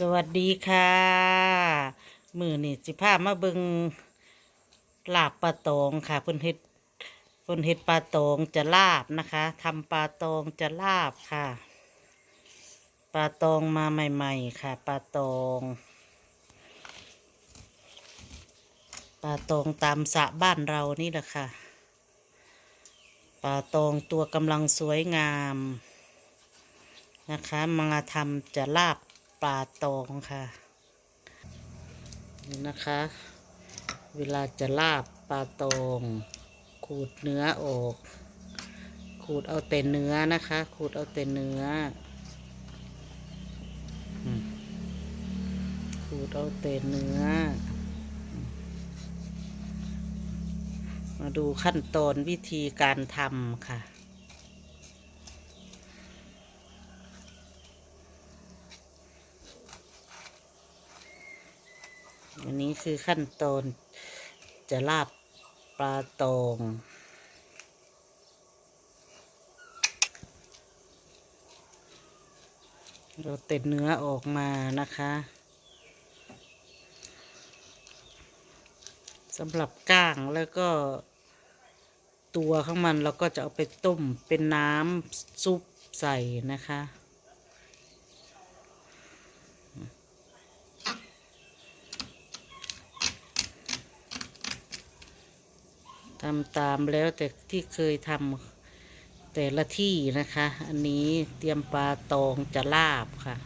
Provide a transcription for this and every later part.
สวัสดีค่ะ มือนี่สิพามาเบิงลาบปลาตองค่ะเพิ่นเฮ็ดเพิ่นเฮ็ดปลาตองจะลาบนะคะทำปลาตองจะลาบค่ะ ปลาตองมาใหม่ ๆ ค่ะปลาตองปลาตองตามสระบ้านเรานี่แหละค่ะปลาตองตัวกำลังสวยงามนะคะมาทำจะลาบ ปลาตองค่ะนี่นะคะ เวลาจะลาบปลาตอง ขูดเนื้อออก ขูดเอาแต่เนื้อนะคะ ขูดเอาแต่เนื้อขูดเอาแต่เนื้อ มาดูขั้นตอนวิธีการทำค่ะ นนี้คือขั้นตอนจะลาบปลาตองเราเต็ดเนื้อออกมานะคะสำหรับก้างแล้วก็ตัวข้างมันเราก็จะเอาไปต้มเป็นน้ำซุปใส่นะคะ ทำตามแล้วแต่ที่เคยทำแต่ละที่นะคะ อันนี้เตรียมปลาตองจะลาบค่ะ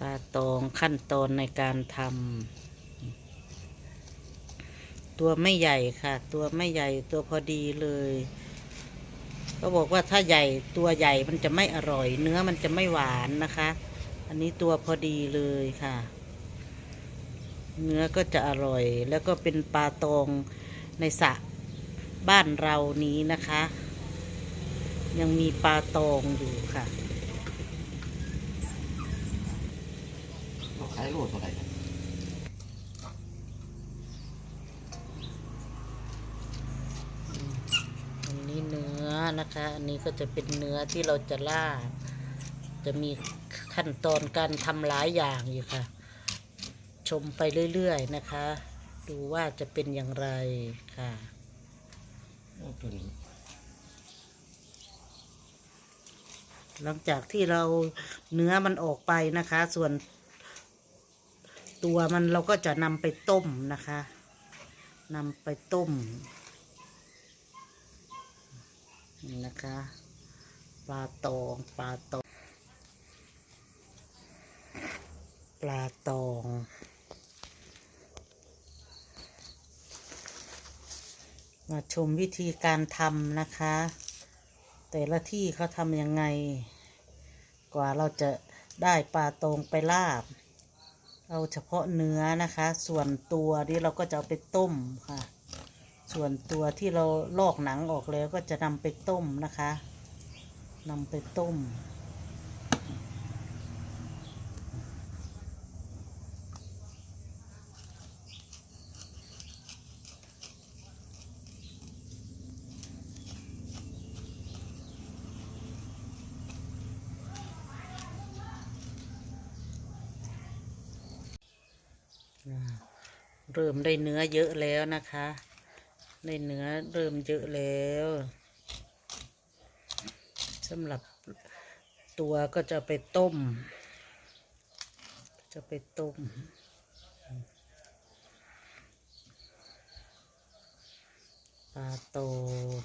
ปลาตองขั้นตอนในการทำตัวไม่ใหญ่ค่ะ ตัวไม่ใหญ่ตัวพอดีเลยเขาบอกว่าถ้าใหญ่ตัวใหญ่มันจะไม่อร่อย เนื้อมันจะไม่หวานนะคะ อันนี้ตัวพอดีเลยค่ะ เนื้อก็จะอร่อย แล้วก็เป็นปลาตองในสระบ้านเรานี้นะคะ ยังมีปลาตองอยู่ค่ะเราขายโลเท่าไหร่ครับอันนี้เนื้อนะคะ อันนี้ก็จะเป็นเนื้อที่เราจะล่าบจะมีขั้นตอนการทำหลายอย่างอยู่ค่ะ ชมไปเรื่อยๆนะคะ ดูว่าจะเป็นอย่างไรค่ะตัวนี้หลังจากที่เราเนื้อมันออกไปนะคะ ส่วน ตัวมันเราก็จะนำไปต้มนะคะนำไปต้มนะคะ ปลาตองปลาตอง ปลาตอง มาชมวิธีการทำนะคะ แต่ละที่เขาทำยังไง กว่าเราจะได้ปลาตรงไปลาบ เอาเฉพาะเนื้อนะคะ ส่วนตัวนี่เราก็จะเอาไปต้มค่ะ ส่วนตัวที่เราลอกหนังออกแล้วก็จะนำไปต้มนะคะนำไปต้ม เริ่มได้เนื้อเยอะแล้วนะคะ ได้เนื้อเริ่มเยอะแล้วสำหรับตัวก็จะไปต้ม จะไปต้ม ปลาตง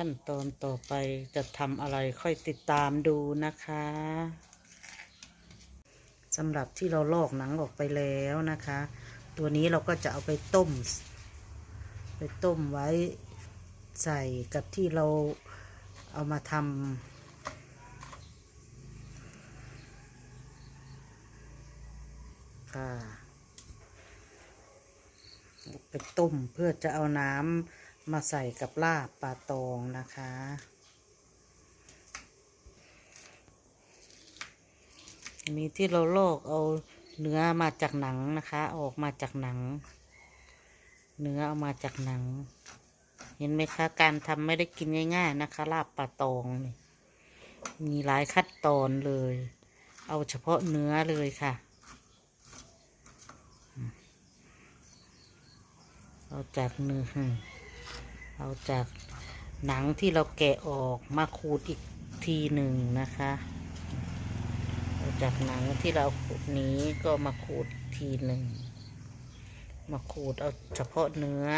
ขั้นตอนต่อไปจะทำอะไรค่อยติดตามดูนะคะสำหรับที่เราลอกหนังออกไปแล้วนะคะ ตัวนี้เราก็จะเอาไปต้ม ไปต้มไว้ใส่กับที่เราเอามาทำค่ะไปต้มเพื่อจะเอาน้ำ มาใส่กับลาบปลาตองนะคะ อันนี้ที่เราลอกเอาเนื้อมาจากหนังนะคะ ออกมาจากหนัง เนื้อเอามาจากหนัง เห็นไหมคะ การทำไม่ได้กินง่ายๆนะคะ ลาบปลาตองนี่มีหลายขั้นตอนเลย เอาเฉพาะเนื้อเลยค่ะเอาจากเนื้อ เอาจากหนังที่เราแกะออกมาขูดอีกทีหนึ่งนะคะเอาจากหนังที่เราขูดนี้ก็มาขูดทีหนึ่ง มาขูดเอาเฉพาะเนื้อ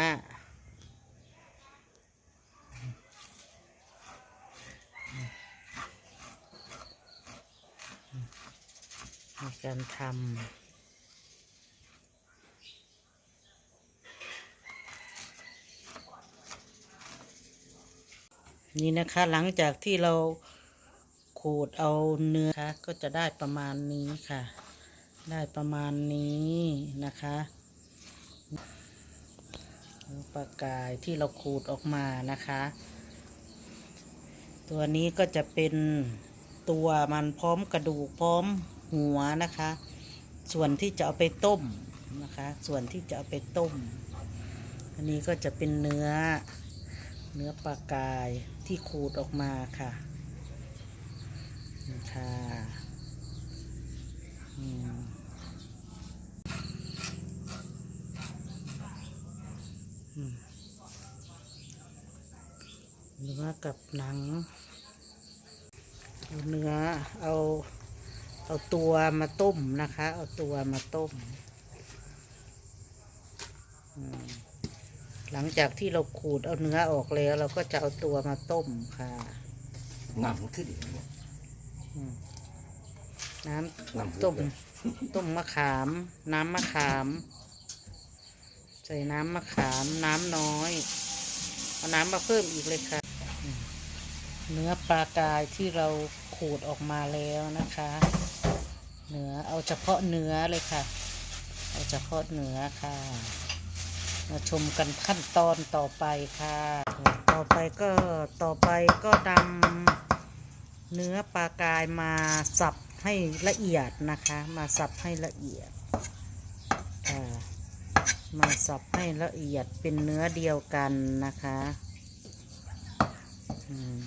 ในการทำ นี่นะคะหลังจากที่เราขูดเอาเนื้อคะก็จะได้ประมาณนี้ค่ะ ได้ประมาณนี้นะคะปลากายที่เราขูดออกมานะคะ ตัวนี้ก็จะเป็นตัวมันพร้อมกระดูกพร้อมหัวนะคะ ส่วนที่จะเอาไปต้มนะคะ ส่วนที่จะเอาไปต้ม อันนี้ก็จะเป็นเนื้อเนื้อปลากาย ที่ขูดออกมาค่ะนะค่ะเนื้อกับหนัง เอาเนื้อ เอา เอาตัวมาต้มนะคะ เอาตัวมาต้มอืม หลังจากที่เราขูดเอาเนื้อออกแล้ว เราก็จะเอาตัวมาต้มค่ะน้ำมันขึ้นอีกเนี่ยอืมน้น้ำำต้มต้มมะขาม น้ำมะขาม ใส่น้ำมะขาม น้ำน้อย เอาน้ำมาเพิ่มอีกเลยค่ะอืมเนื้อปลากายที่เราขูดออกมาแล้วนะคะ เนื้อเอาเฉพาะเนื้อเลยค่ะ เอาเฉพาะเนื้อค่ะ มาชมกันขั้นตอนต่อไปค่ะ ต่อไปก็ต่อไปก็นำเนื้อปลากายมาสับให้ละเอียดนะคะ มาสับให้ละเอียดค่ะมาสับให้ละเอียดเป็นเนื้อเดียวกันนะคะอืม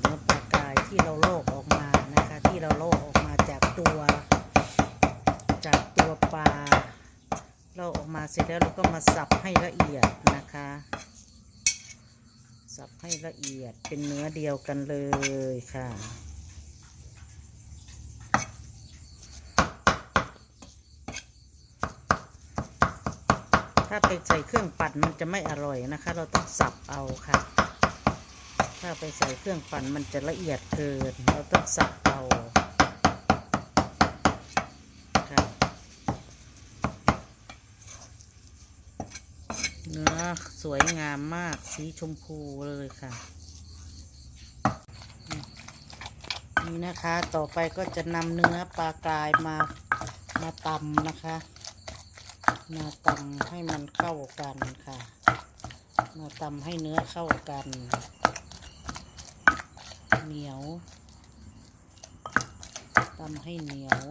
เนื้อปลากายที่เราโลกออกมานะคะ ที่เราโลกออกมาจากตัว จากตัวปลา เสร็จแล้วเราก็มาสับให้ละเอียดนะคะ สับให้ละเอียดเป็นเนื้อเดียวกันเลยค่ะถ้าไปใส่เครื่องปั่นมันจะไม่อร่อยนะคะ เราต้องสับเอาค่ะ ถ้าไปใส่เครื่องปั่นมันจะละเอียดเกิน เราต้องสับเอาค่ะ เนื้อ สวยงามมากสีชมพูเลยค่ะ นี่นะคะต่อไปก็จะนำเนื้อปลากรายมามาตำนะคะ มาตำให้มันเข้ากันค่ะ มาตำให้เนื้อเข้ากัน เหนียวตำให้เหนียว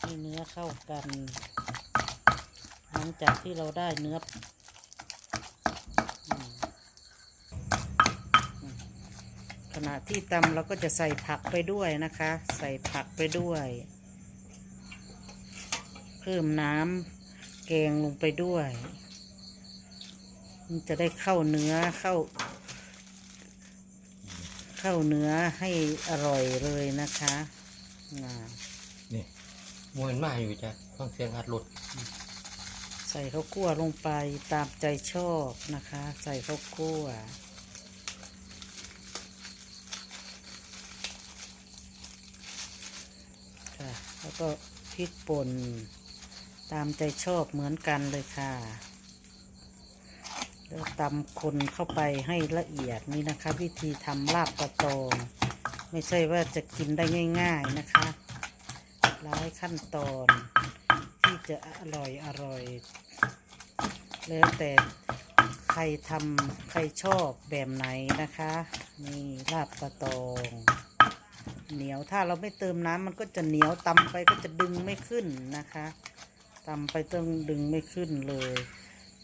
ให้เนื้อเข้ากัน หลังจากที่เราได้เนื้อมอืม ขณะที่ตำเราก็จะใส่ผักไปด้วยนะคะ ใส่ผักไปด้วย เพิ่มน้ำแกงลงไปด้วย มันจะได้เข้าเนื้อเข้า เข้าเนื้อให้อร่อยเลยนะคะอ่านี่มวยมาอยู่จ้ะฟังเสียงอัดรถใส่ข้าวคั่วลงไปตามใจชอบนะคะ ใส่ข้าวคั่วค่ะ แล้วก็พริกป่นตามใจชอบเหมือนกันเลยค่ะ แล้วตำคนเข้าไปให้ละเอียดนี่นะคะ วิธีทำลาบปลาตองไม่ใช่ว่าจะกินได้ง่าย ๆนะคะหลายขั้นตอนที่จะอร่อยอร่อย แล้วแต่ใครทำใครชอบแบบไหนนะคะ นี่ลาบปลาตอง เหนียวถ้าเราไม่เติมน้ำมันก็จะเหนียวตำไปก็จะดึงไม่ขึ้นนะคะตำไปต้องดึงไม่ขึ้นเลย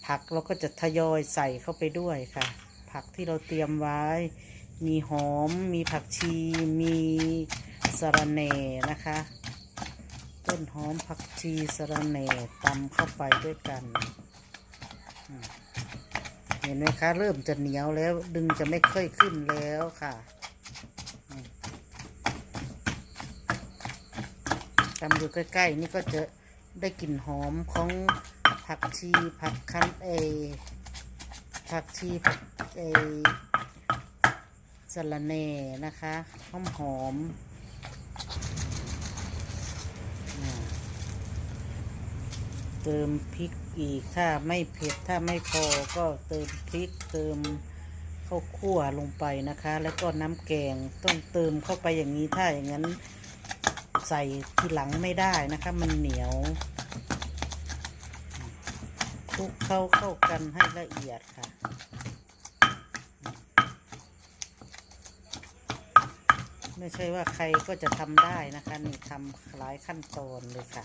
ผักเราก็จะทยอยใส่เข้าไปด้วยค่ะ ผักที่เราเตรียมไว้ มีหอม มีผักชี มีสะระแหน่นะคะ ต้นหอมผักชีสะระแหน่ตำเข้าไปด้วยกันเห็นไหมคะ เริ่มจะเหนียวแล้วดึงจะไม่ค่อยขึ้นแล้วค่ะอืม ตำอยู่ใกล้ๆ นี่ก็จะได้กลิ่นหอมของผักชีผักคั้นเอผักชีผักเอสะระแหน่นะคะหอมหอมเติมพริกอีกถ้าไม่เผ็ดถ้าไม่พอก็เติมพริกเติมข้าวคั่วลงไปนะคะ แล้วก็น้ำแกงต้องเติมเข้าไปอย่างนี้ถ้าอย่างนั้น ใส่ทีหลังไม่ได้นะคะ มันเหนียวคลุกเข้าเข้ากันให้ละเอียดค่ะ ไม่ใช่ว่าใครก็จะทำได้นะคะ นี่ทำหลายขั้นตอนเลยค่ะ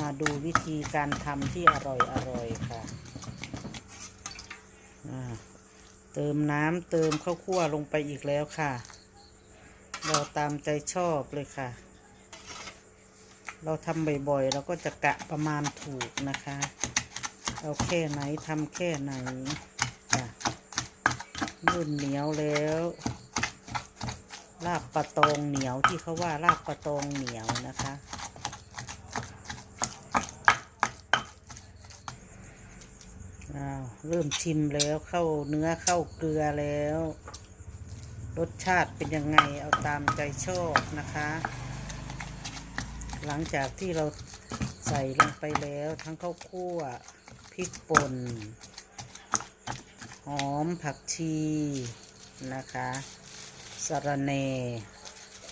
มาดูวิธีการทำที่อร่อยอร่อยค่ะเติมน้ำเติมข้าวคั่วลงไปอีกแล้วค่ะ เราตามใจชอบเลยค่ะ เราทำบ่อยๆ เราก็จะกะประมาณถูกนะคะเอาแค่ไหนทำแค่ไหนจ้ะนุ่นเหนียวแล้วลาบปลาตองเหนียวที่เขาว่าลาบปลาตองเหนียวนะคะ เริ่มชิมแล้วเข้าเนื้อเข้าเกลือแล้ว รสชาติเป็นยังไงเอาตามใจชอบนะคะ หลังจากที่เราใส่ลงไปแล้วทั้งข้าวคั่วพริกป่น หอมผักชีนะคะสะระแหน่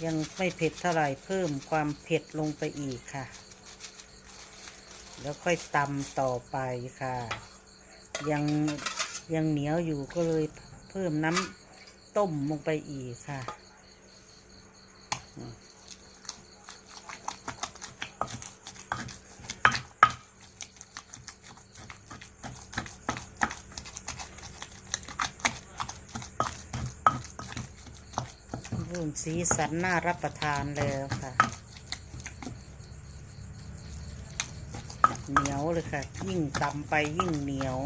ยังไม่เผ็ดเท่าไหร่เพิ่มความเผ็ดลงไปอีกค่ะ แล้วค่อยตำต่อไปค่ะ ยังยังเหนียวอยู่ก็เลยเพิ่มน้ำต้มลงไปอีกค่ะอื มสีสันน่ารับประทานแล้วค่ะ เหนียวเลยค่ะ ยิ่งตำไปยิ่งเหนียว